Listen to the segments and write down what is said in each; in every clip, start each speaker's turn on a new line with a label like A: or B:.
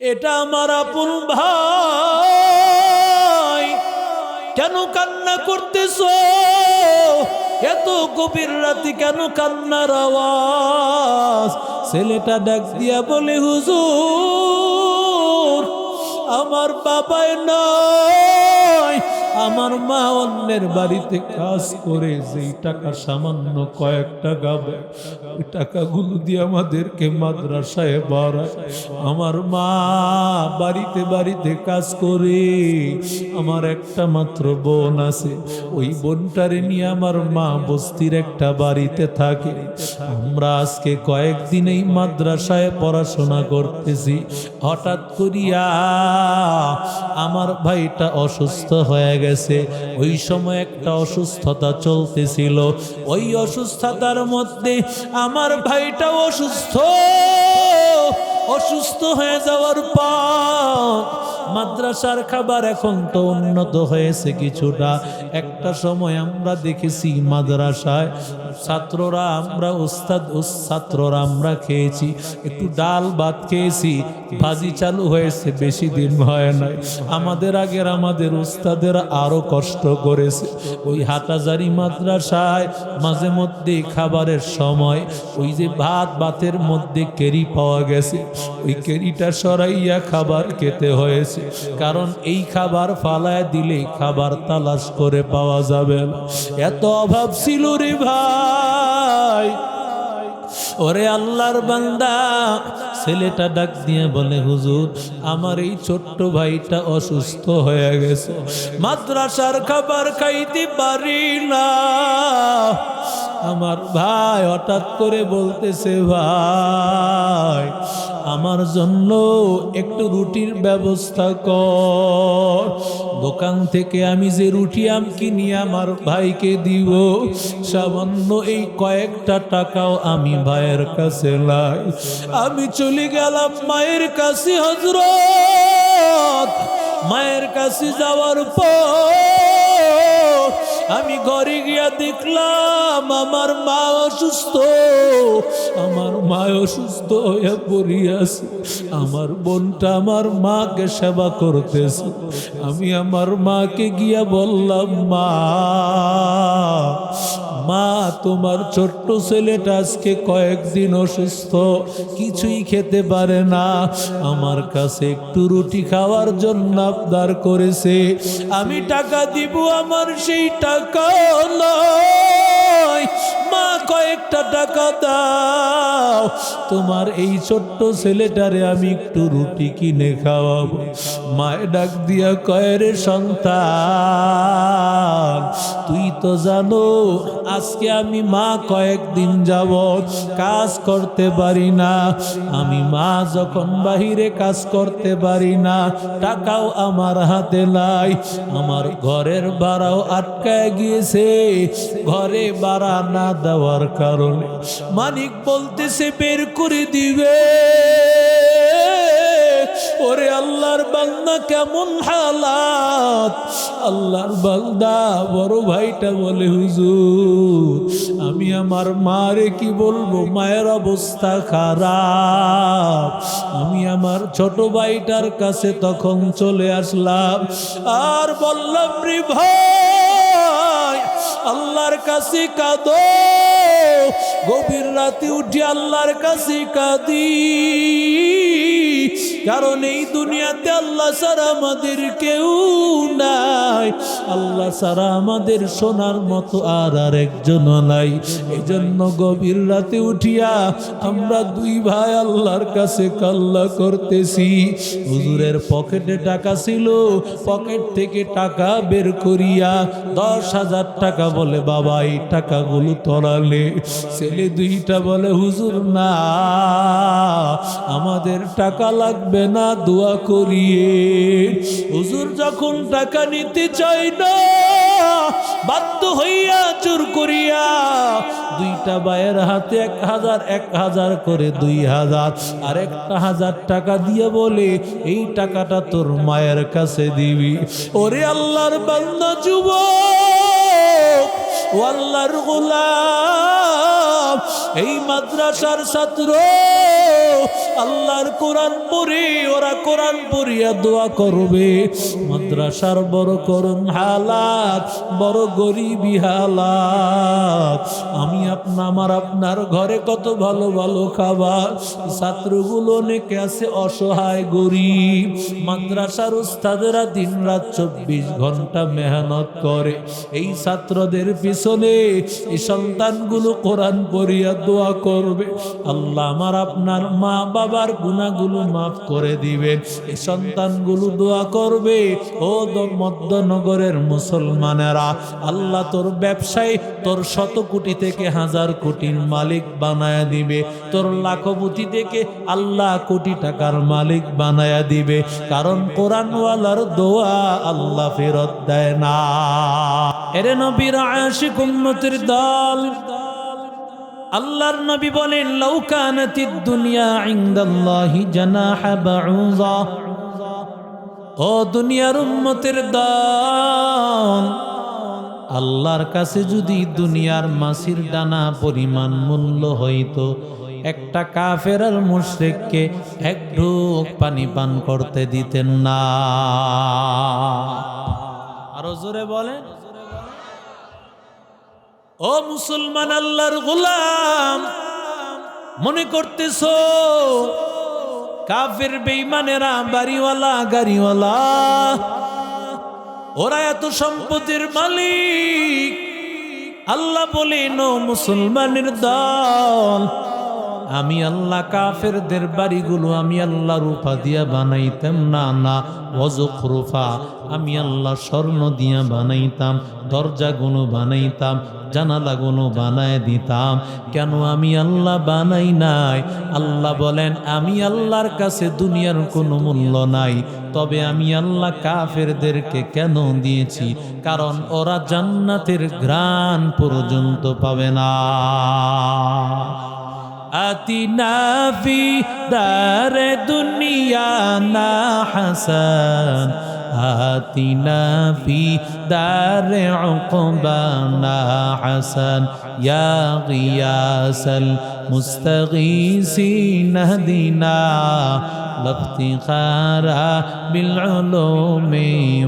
A: এটা আমার আপন ভাই। কেন কান্না করতেছ? এত গভীর রাতে কেন কান্নার আওয়াজ? ছেলেটা ডাক দিয়া বলে, হুজুর, আমার বাবায় নয় আমার মা অন্যের বাড়িতে কাজ করে, যেই টাকা সামান্য কয়েক টাকা ওই টাকাগুলো দিয়ে আমাদেরকে মাদ্রাসায় বাড়ায়। আমার মা বাড়িতে বাড়িতে কাজ করে, আমার একটা মাত্র বোন আছে, ওই বোনটারে নিয়ে আমার মা বস্তির একটা বাড়িতে থাকে। আমরা আজকে কয়েকদিন এই মাদ্রাসায় পড়াশোনা করতেছি। হঠাৎ করিয়া আমার ভাইটা অসুস্থ হয়ে গেছে ওই সময় একটা অসুস্থতা চলতেছিল। ওই অসুস্থতার মধ্যে আমার ভাইটা অসুস্থ। অসুস্থ হয়ে যাওয়ার পর মাদ্রাসার খাবার এখন তো উন্নত হয়েছে কিছুটা। একটা সময় আমরা দেখেছি মাদ্রাসায় ছাত্ররা আমরা উস্তাদ, উস- ছাত্ররা আমরা খেয়েছি, একটু ডাল ভাত খেয়েছি, ভাজি চালু হয়েছে, বেশি দিন হয় নাই। আমাদের আগের আমাদের উস্তাদের আরও কষ্ট করেছে। ওই হাটাজারি মাদ্রাসায় মাঝে মধ্যে খাবারের সময় ওই যে ভাত, ভাতের মধ্যে কেরি পাওয়া গেছে। ওই কেরিটা সরাইয়া খাবার খেতে হয়েছে। কারণ এই খাবার ফালায় দিলে খাবার তালাশ করে পাওয়া যাবে এত অভাব ছিল রে ভাই। ওরে আল্লাহর বান্দা, ছেলেটা ডাক দিয়ে বলে, হুজুর, আমার এই ছোট্ট ভাইটা অসুস্থ হয়ে গেছে। মাদ্রাসার খাবার খাইতে পারি না। আমার ভাই হঠাৎ করে বলতেছে, ভাই আমার জন্য একটু রুটির ব্যবস্থা কর। দোকান থেকে আমি যে রুটি আম কিনি, আমার ভাইকে দিব। সামান্য এই কয়েকটা টাকাও আমি ভাইয়ের কাছে লাই। আমি চলে গেলাম মায়ের কাছে হজরত মায়ের কাছে যাওয়ার পর আমি ঘরে গিয়া দেখলাম আমার মা অসুস্থ, আমার মা অসুস্থ হয়ে পড়িয়াছে, আমার বোনটা আমার মাকে সেবা করতেছে। আমি আমার মাকে গিয়া বললাম, মা মা, তোমার ছোট্ট ছেলেটা আজকে কয়েকদিন অসুস্থ, কিছুই খেতে পারে না। আমার কাছে একটু রুটি খাওয়ার জন্য আবদার করেছে। আমি টাকা দিব, আমার সেই টাকা কয়েকটা টাকা দাও। তোমার এই ছোট্ট ছেলেটারে আমি একটু রুটি কিনে খাওয়াবো। মায়ে ডাক দিয়া কয়ের সন্তান, তুই তো জানো, আজকে আমি মা কয়েকদিন যাবৎ কাজ করতে পারি না। আমি মা যখন বাহিরে কাজ করতে পারি না, টাকাও আমার হাতে নাই। আমার ঘরের ভাড়াও আটকায় গিয়েছে। ঘরে ভাড়া না দেওয়ার কারণে মানিক বলতেছে, বের করে দিবে। ওরে আল্লাহর বান্দা, কেমন হালাত? আল্লাহর বান্দা, বড় ভাইটা বলে, হুজুর, আমি আমার মারে কি বলব? মায়ের অবস্থা খারাপ। আমি আমার ছোট ভাইটার কাছে তখন চলে আসলাম। আর বললাম, রে ভাই, আল্লাহর কাছে কাঁদো। গভীর রাতে উঠে আল্লাহর কাছে কাঁদি। কারণ এই দুনিয়াতে আল্লাহ ছাড়া আমাদের কেউ নাই। আল্লাহ ছাড়া আমাদের সোনার মতো আর আর একজন নাই। এই জন্য গভীর রাতে উঠিয়া আমরা দুই ভাই আল্লাহর কাছে কাল্লা করতেছি। হুজুরের পকেটে টাকা ছিল, পকেট থেকে টাকা বের করিয়া দশ হাজার টাকা বলে, বাবা, এই টাকাগুলো তরালে ছেলে দুইটা বলে, হুজুর, না, আমাদের টাকা লাগবে না দোয়া করিয়ে। হুজুর যখন টাকা নিতে চাই না, বাধ্য হইয়া চুর করিয়া দুইটা বায়ের হাতে এক হাজার এক হাজার করে দুই হাজার আর একটা হাজার টাকা দিয়ে বলে, এই টাকাটা তোর মায়ের কাছে দিবি। ওরে আল্লাহর বান্দা যুবক, ও আল্লাহর গোলাম, এই মাদ্রাসার ছাত্র আল্লাহর কোরআন পড়ে, ওরা কোরআন পড়িয়া দোয়া করবে। মাদ্রাসার বড় করুন হালাত, বড় গরিবি হালাত। আমি আপনা আমার আপনার ঘরে কত ভালো ভালো খাবার। ছাত্রগুলো অনেকে আছে অসহায় গরিব। মাদ্রাসার উস্তাদেরা দিন রাত চব্বিশ ঘণ্টা মেহনত করে। এই ছাত্রদের পিছনে এই সন্তানগুলো কোরআন পড়িয়া দোয়া করবে। আল্লাহ আমার আপনার মা বাবার গুণাগুলো মাফ করে দিবেন এই সন্তানগুলো দোয়া করবে। ও মধ্যনগরের মুসলমানেরা, আল্লাহ তোর ব্যবসায় তোর শত কোটি থেকে হাজার কোটির মালিক বানায়া দিবে, তোর লাখপতি থেকে আল্লাহ কোটি টাকার মালিক বানায়া দিবে, কারণ কোরআনওয়ালার দোয়া আল্লাহ ফেরত দেয় না। এরে নবীর আশিক উম্মতের দল আল্লাহর নবী বলেন লৌকানাতিদ দুনিয়া ইনদাল্লাহি জানাহা বাউযা। ও দুনিয়ার উম্মতের দল, আল্লাহর কাছে যদি দুনিয়ার মাসির ডানা পরিমাণ মূল্য হইতো, একটা কাফের আর মুশরিককে এক পানি পান করতে দিতেন না। আরও জোরে বলেন। ও মুসলমান আল্লাহর গোলাম, মনে করতেছ? কাফের বেইমানেরা বাড়িওয়ালা, গাড়িওয়ালা। ওরা এত সম্পদের মালিক। আল্লাহ বলেন মুসলমানের দল আমি আল্লাহ কাফেরদের বাড়িগুলো আমি আল্লাহ রূপা দিয়া বানাইতাম, না না অজখরুফা আমি আল্লাহ স্বর্ণ দিয়া বানাইতাম, দরজাগুলো বানাইতাম, জানালাগুলো বানায় দিতাম। কেন আমি আল্লাহ বানাই নাই? আল্লাহ বলেন, আমি আল্লাহর কাছে দুনিয়ার কোনো মূল্য নাই। তবে আমি আল্লাহ কাফেরদেরকে কেন দিয়েছি? কারণ ওরা জান্নাতের গ্রান পর্যন্ত পাবে না। آتنا في دار دنيانا حسن. آتنا في دار عقبانا حسن. يا غياس المستغيثين اهدنا. لا بالعلوم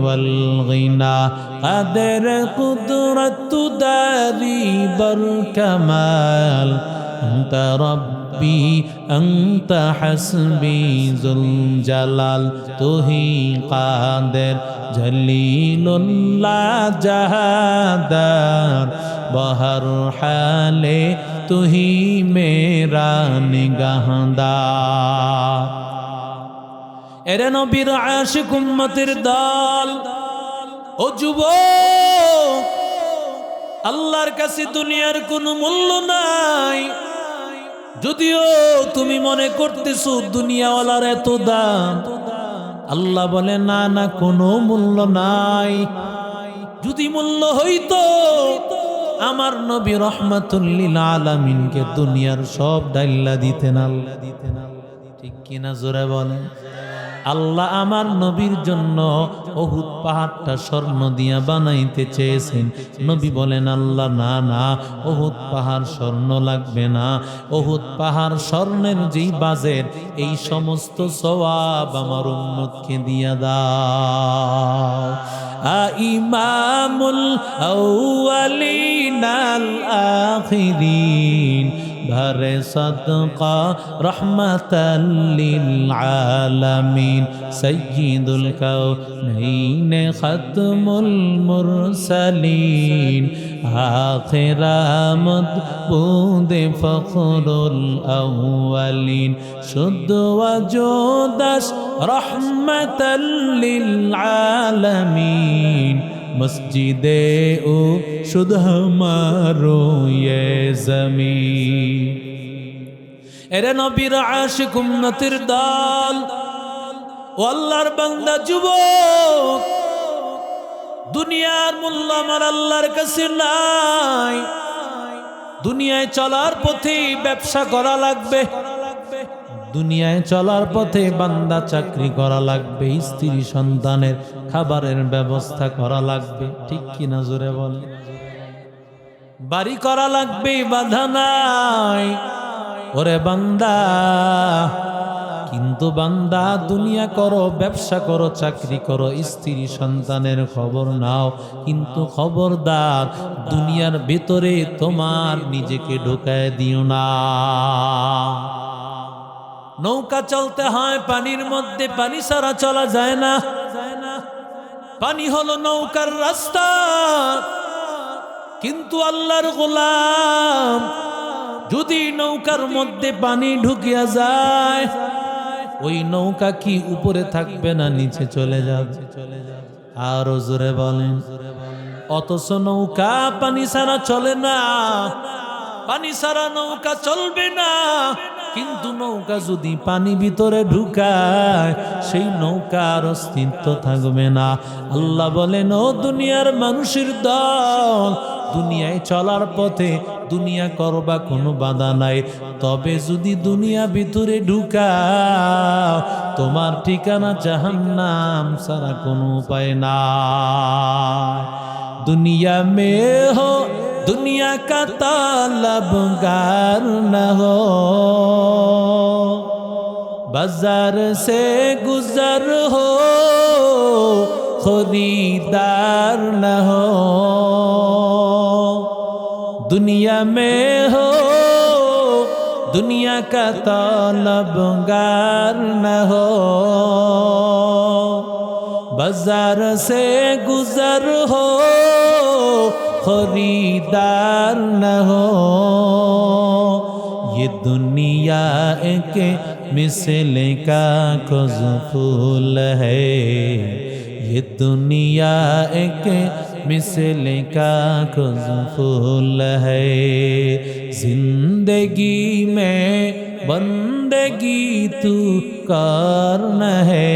A: والغنى قدر قدرة داري بركمال أنت ربي أنت حسبي ذو الجلال تهي قادر جليل لا جهادار بہر حالي تهي ميرا میرا نگہدار এরে নবীর আশিক উম্মতের দল ও যুব আল্লাহর কাছে দুনিয়ার কোনো মূল্য নাই যদিও তুমি মনে করতেছো দুনিয়াওয়ালার এত দাম, আল্লাহ বলে, না না, কোনো মূল্য নাই। যদি মূল্য হইতো, আমার নবী রহমাতুল্লিল আলামিনকে দুনিয়ার সব ডাইল্লা দিতেন আল্লাহ। দিতেন ঠিক কিনা জোরে বলেন? আল্লাহ আমার নবীর জন্য অহুদ পাহাড়টা স্বর্ণ দিয়া বানাইতে চেয়েছেন। নবী বলেন, আল্লাহ, না না, অহুদ পাহাড় স্বর্ণ লাগবে না। অহুদ পাহাড় স্বর্ণের যেই বাজের এই সমস্ত সওয়াব আমার উম্মতকে দিয়া দাও। ইমামুল আউয়ালিনাল আখিরিন। بھر صدقة رحمة للعالمين. سيد الكونين ختم المرسلين. آخر آمد بود فخر الأولين. شد وجودش رحمة للعالمين. مسجد أو শুধ হমারো ইয়ে জমিন। এরে নবীর আশিক উম্মতির দল, ও আল্লাহর বান্দা যুবক, দুনিয়ার মূল্য আমার আল্লাহর কাছে নাই। দুনিয়ায় চলার পথে ব্যবসা করা লাগবে, দুনিয়ায় চলার পথে বান্দা চাকরি করা লাগবে, স্ত্রী সন্তানের খাবারের ব্যবস্থা করা লাগবে। ঠিক কিনা জোরে বলে বাড়ি করা লাগবে, বাধা নাই। ওরে বান্দা, কিন্তু বান্দা, দুনিয়া করো, ব্যবসা করো, চাকরি করো, স্ত্রী সন্তানের খবর নাও। কিন্তু খবরদার, দুনিয়ার ভেতরে তোমার নিজেকে ঢোকায় দিও না। নৌকা চলতে হয়, পানির মধ্যে পানি ছাড়া চলা যায় না। পানি হলো নৌকার রাস্তা। কিন্তু আল্লাহর গোলাম যদি নৌকার মধ্যে পানি ঢুকিয়া যায়, ওই নৌকা কি উপরে থাকবে না নিচে চলে যাবে? আরও জোরে বলেন। অথচ নৌকা পানি ছাড়া চলে না, পানি ছাড়া নৌকা চলবে না। কিন্তু নৌকা যদি পানি ভিতরে ঢুকায়, সেই নৌকার অস্তিত্ব থাকবে না। আল্লাহ বলেন, ও দুনিয়ার মানুষের দল দুনিয়ায় চলার পথে দুনিয়া করবা কোনো বাধা নাই। তবে যদি দুনিয়া ভিতরে ঢুকা তোমার ঠিকানা জাহান্নাম সারা কোনো উপায় না দুনিয়া মে হো দুনিয়া কা তালবগার না হো। বাজার সে গুজার হো খরিদার না হো। दुनिया में हो दुनिया का तालबगार न हो बाजार से गुजर हो खरीदार न हो ये दुनिया एक मिसल का कुछ फूल है ये दुनिया एक مثل کا کز فل ہے۔ زندگی میں بندگی تو کارن ہے۔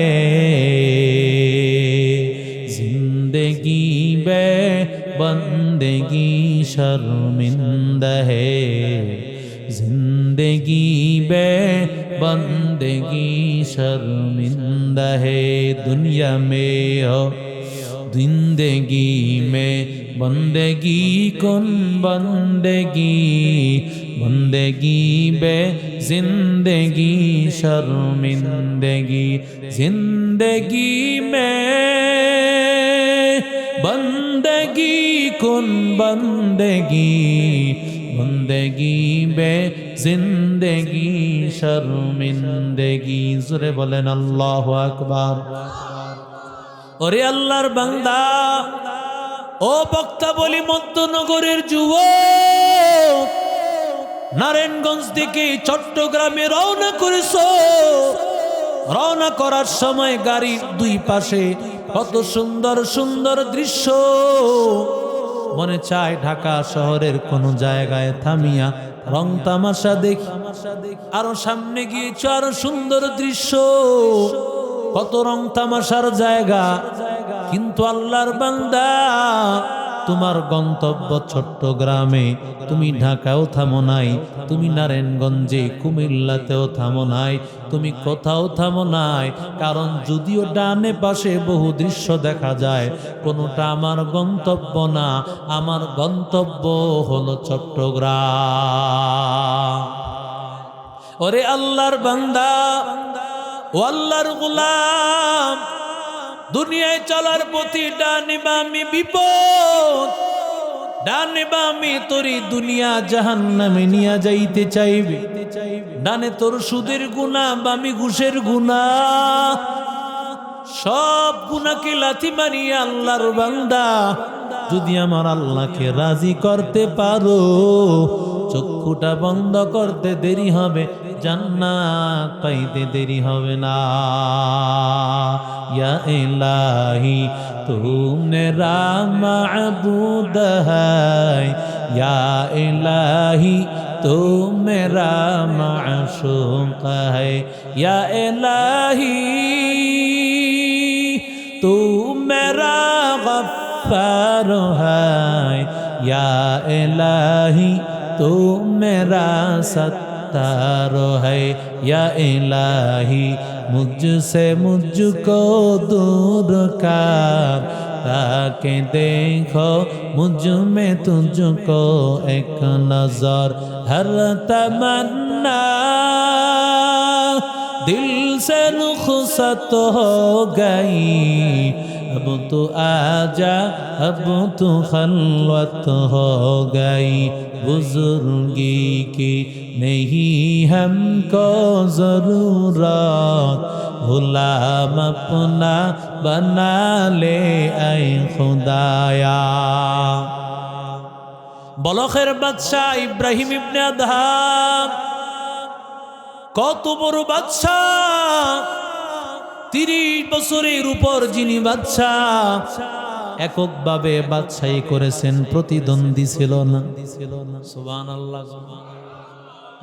A: زندگی بے بندگی شرمندہ ہے۔ زندگی بے بندگی شرمندہ ہے۔ دنیا میں ہو زندگی میں بندگی کن بندگی بندگی بے زندگی، شرمندگی، زندگی میں بندگی کن بندگی بندگی بے زندگی، شرمندگی۔ زرے بولن اللہ اکبر۔ ওরে আল্লাহর বান্দা, ও বক্তা বলি মধ্যনগরের যুবক, নারায়ণগঞ্জ থেকে চট্টগ্রামে রওনা করেছ। রওনা করার সময় গাড়ির দুই পাশে কত সুন্দর সুন্দর দৃশ্য। মনে চায় ঢাকা শহরের কোন জায়গায় থামিয়া রং তামাশা দেখি। আরও সামনে গিয়েছ, আরও সুন্দর দৃশ্য। কত রং তামাশার জায়গা, কিন্তু আল্লাহর বান্দা, তোমার গন্তব্য চট্টগ্রামে তুমি ঢাকাও থামো নাই, তুমি নারায়ণগঞ্জে, কুমিল্লাতেও থামো নাই, তুমি কোথাও থামো নাই, কারণ যদিও ডানে পাশে বহু দৃশ্য দেখা যায়, কোনোটা আমার গন্তব্য না, আমার গন্তব্য হলো চট্টগ্রাম। ওরে আল্লাহর বান্দা ও আল্লাহর গোলাম, দুনিয়ায় চলার প্রতি ডানে বামে বিপদ, ডানে বামে তোরে দুনিয়া জাহান নামে নিয়া যাইতে চাইবে। ডানে তোর সুদের গুণা বামি ঘুষের গুণা সব গুণাকে লাথি মারিয়ে আল্লাহর বান্দা, যদি আমার আল্লাহকে রাজি করতে পারো, চক্ষুটা বন্ধ করতে দেরি হবে। জান্নাত قید দেরি ہونا یا الہی، تم میرا معبود ہے۔ یا الہی تو میرا معشوق ہے۔ یا الہی تو میرا غفار ہے۔ یا الہی تو میرا ست सत्तार है या इलाही मुझसे मुझको दूर कर ताकि देखो मुझ में तुझको एक नजर हर तमन्ना दिल से रुखसत हो गई अब तो आजा अब तो खलवत हो गई बुजुर्गी की नहीं हमको जरूरत गुलाम अपना बना ले ऐ खुदाया বলখের বাদশাহ ইব্রাহিম ইবনে আদহাম কত বড় বাদশাহ তিরিশ বছরের উপর যিনি বাচ্চা এককভাবে বাদশাহী করেছেন, প্রতিদ্বন্দ্বী ছিল না। আল্লাহ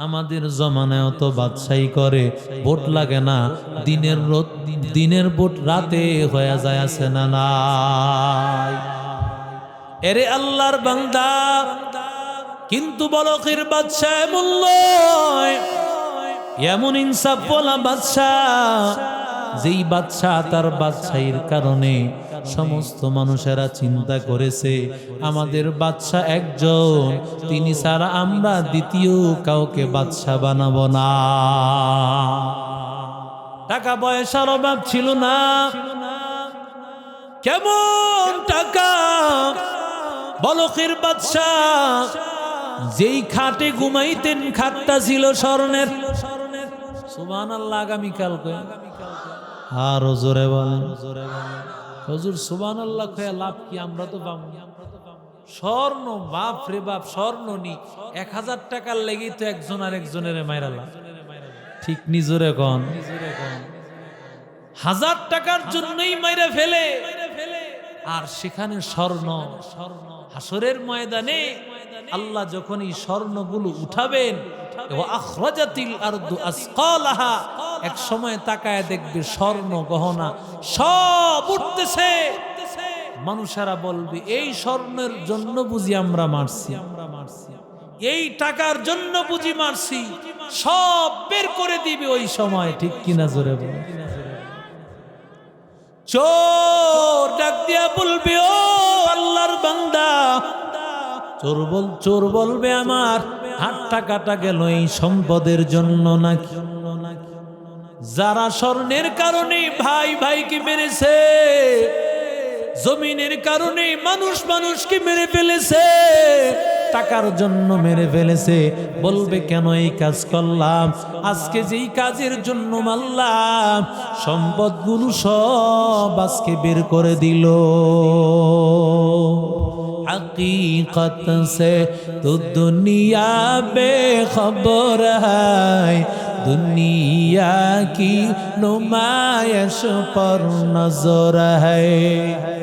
A: আমাদের জমানায় তো বাদশাহী করে ভোট লাগে না, দিনের রোদ, দিনের ভোট রাতে হয়ে যায়, আছে না এরে আল্লাহর বান্দা, কিন্তু বলকের বাদশাহ মূল্য এমন ইনসাফ বলা বাদশাহ যেই বাদশাহ তার বাদশাহীর কারণে সমস্ত মানুষেরা চিন্তা করেছে, আমাদের বাদশাহ একজন, তিনি ছাড়া আমরা দ্বিতীয় কাউকে বাদশাহ বানাবো না। টাকা পয়সার অভাব ছিল না। কেমন টাকা? বলকের বাদশাহ যেই খাটে ঘুমাইতেন, খাটটা ছিল স্বর্ণের। সুবান আল্লাহ আগামীকাল আর জোরে হজুর সুবান আল্লাহ লাভ কি? আমরা তো পাবো। স্বর্ণ, বাপ রে বাপ, স্বর্ণ নি। এক হাজার টাকার লেগেই তো একজন আর একজনের মাইরালা ঠিক নিজরে কন। হাজার টাকার জন্যই মাইরা ফেলে। আর সেখানে স্বর্ণ। হাসরের ময়দানে আল্লাহ যখন এই স্বর্ণগুলো উঠাবেন আখরাজাতিল আরদু আসকালাহা এক সময় তাকায় দেখবে স্বর্ণ গহনা সব উঠতেছে। মানুষেরা বলবে, এই স্বর্ণের জন্য বুঝি আমরা মারছি। আমরা মারছি এই টাকার জন্য বুঝি মারছি। সব বের করে দিবে ওই সময়। ঠিক কিনা জোরে চোর ডাক দিয়া বলবে, ও আল্লাহর বান্দা, চোর বল, চোর বলবে আমার। হাত টাকাটা গেল এই সম্পদের জন্য নাকি? যারা স্বর্ণের কারণে ভাই ভাইকে মেরেছে, জমিনের কারণে মানুষ মানুষকে মেরে ফেলেছে, টাকার জন্য মেরে ফেলেছে, বলবে কেন এই কাজ করলাম? আজকে যেই কাজের জন্য মারলাম, সম্পদগুলো সব আজকে বের করে দিল। হাকিকত সে তো দুনিয়া বেখবর হয় दुनिया की नुमाइश पर नजर है